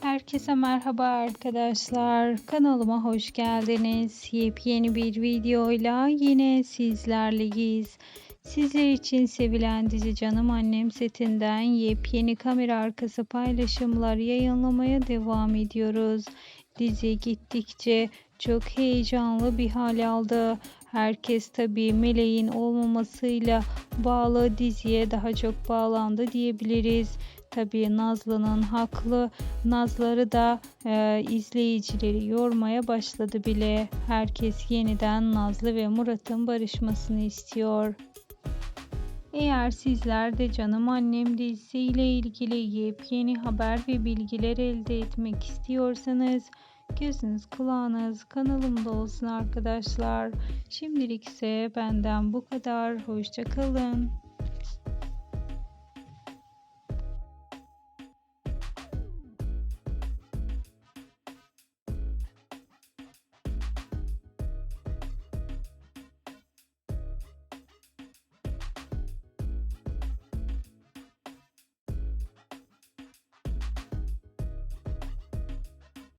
Herkese merhaba arkadaşlar. Kanalıma hoş geldiniz. Yepyeni bir videoyla yine sizlerleyiz. Sizler için sevilen dizi Canım Annem setinden yepyeni kamera arkası paylaşımlar yayınlamaya devam ediyoruz. Dizi gittikçe çok heyecanlı bir hal aldı. Herkes tabii Meleğin olmamasıyla bağlı diziye daha çok bağlandı diyebiliriz. Tabii Nazlı'nın haklı. Nazları da e, izleyicileri yormaya başladı bile. Herkes yeniden Nazlı ve Murat'ın barışmasını istiyor. Eğer sizler de Canım Annem dizisiyle ilgili yepyeni haber ve bilgiler elde etmek istiyorsanız gözünüz kulağınız kanalımda olsun arkadaşlar. Şimdilik ise benden bu kadar. Hoşçakalın.